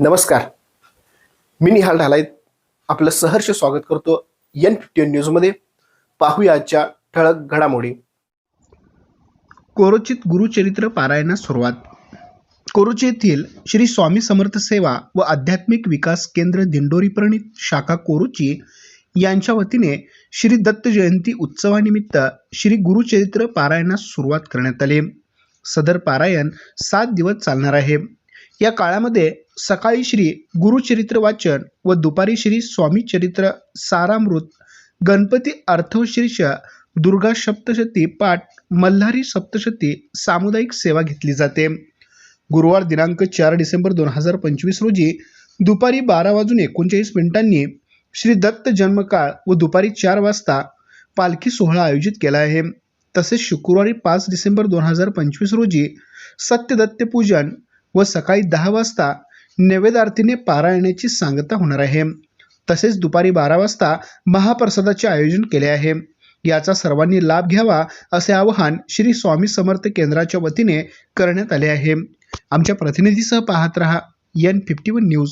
नमस्कार. मी निहाल ढालाईत. आपलं सहर्ष स्वागत करतो एन फिफ्टी न्यूजमध्ये पाहूया आजच्या ठळक घडामोडी. कोरोचित गुरुचरित्र पारायणास सुरुवात. कोरोची येथील श्री स्वामी समर्थ सेवा व आध्यात्मिक विकास केंद्र दिंडोरी प्रणित शाखा कोरुची यांच्या वतीने श्री दत्त जयंती उत्सवानिमित्त श्री गुरुचरित्र पारायणास सुरुवात करण्यात आली. सदर पारायण सात दिवस चालणार आहे. या काळामध्ये सकाळी श्री गुरुचरित्र वाचन व दुपारी श्री स्वामी चरित्र सारामृत गणपती अर्थवशीर्ष दुर्गा सप्तशती पाठ मल्हारी सप्तशती सामुदायिक सेवा घेतली जाते. गुरुवार दिनांक चार डिसेंबर दोन हजार पंचवीस रोजी दुपारी बारा वाजून एकोणचाळीस मिनिटांनी श्री दत्त जन्मकाळ व दुपारी चार वाजता पालखी सोहळा आयोजित केला आहे. तसेच शुक्रवारी पाच डिसेंबर दोन हजार पंचवीस रोजी सत्यदत्त पूजन व सकाळी दहा वाजता नैवेदार्थीने पारायणाची सांगता होणार आहे. तसेच दुपारी बारा वाजता महाप्रसादाचे आयोजन केले आहे. याचा सर्वांनी लाभ घ्यावा असे आवाहन श्री स्वामी समर्थ केंद्राच्या वतीने करण्यात आले आहे. आमच्या प्रतिनिधीसह पाहत रहा एन फिफ्टी वन न्यूज